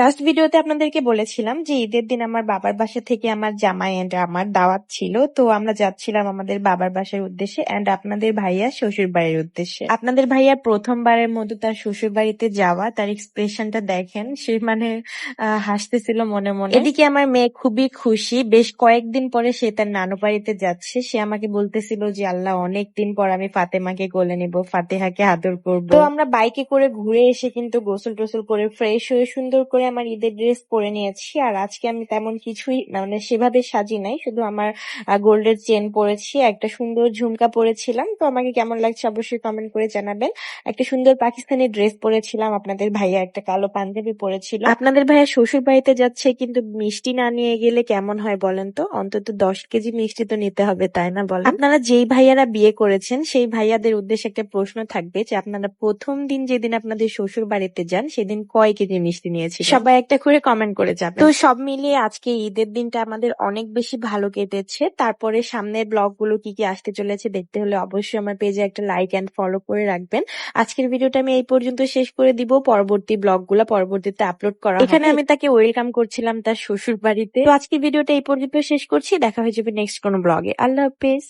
Last ভিডিওতে আপনাদেরকে বলেছিলাম যে ঈদের দিন আমার বাবার বাসা থেকে আমার জামাই এন্ড আমার দাওয়াত ছিল। তো আমরা যাচ্ছিলাম আমাদের বাবার বাসার উদ্দেশ্যে এন্ড আপনাদের ভাইয়া শ্বশুর বাড়ির উদ্দেশ্যে। আপনাদের ভাইয়া প্রথমবারের মতো তার শ্বশুর বাড়িতে যাওয়া, তার এক্সপ্রেশনটা দেখেন, সে মানে হাসতেছিল মনে মনে। এদিকে আমার মেয়ে খুবই খুশি। বেশ কয়েকদিন পরে সে তার নানু বাড়িতে যাচ্ছে। সে আমাকে বলতেছিল যে, আল্লাহ অনেক দিন পর আমি ফাতেমাকে কোলে নিব, ফাতেহাকে আদর করব। তো আমরা বাইকে করে ঘুরে এসে কিন্তু গোসল টোসল করে ফ্রেশ হয়ে সুন্দর করে আমার ঈদের ড্রেস পরে নিয়েছি, আর আজকে আমি তেমন কিছুই মানে সেভাবে সাজি নাই, শুধু আমার গোল্ডের চেন পরেছি, একটা সুন্দর ঝুমকা পরেছিলাম। তো আমাকে কেমন লাগছে অবশ্যই কমেন্ট করে জানাবেন। একটা সুন্দর পাকিস্তানি ড্রেস পরেছিলাম, আপনাদের ভাইয়া একটা কালো পাঞ্জাবি পরেছিল। আপনাদের ভাইয়া শ্বশুর বাড়িতে যাচ্ছে, কিন্তু মিষ্টি না নিয়ে গেলে কেমন হয় বলেন তো? অন্তত দশ কেজি মিষ্টি তো নিতে হবে, তাই না বলেন? আপনারা যেই ভাইয়ারা বিয়ে করেছেন, সেই ভাইয়াদের উদ্দেশ্যে একটা প্রশ্ন থাকবে যে, আপনারা প্রথম দিন যেদিন আপনাদের শ্বশুর বাড়িতে যান, সেদিন কয় কেজি মিষ্টি নিয়েছি সবাই একটা করে কমেন্ট করে যাবে তো সব মিলিয়ে আজকে ঈদের দিনটা আমাদের অনেক বেশি ভালো কেটেছে। তারপরে সামনের ব্লগগুলো কি কি আসতে চলেছে দেখতে হলে অবশ্যই আমার পেজে একটা লাইক এন্ড ফলো করে রাখবেন। আজকের ভিডিওটা আমি এই পর্যন্ত শেষ করে দিব। পরবর্তী ব্লগগুলা পরবর্তীতে আপলোড করা। এখানে আমি তাকে ওয়েলকাম করছিলাম তার শ্বশুর বাড়িতে তো আজকের ভিডিওটা এই পর্যন্ত শেষ করছি। দেখা হয়ে যাবে নেক্সট কোনো ব্লগে আল্লাহ হাফেজ।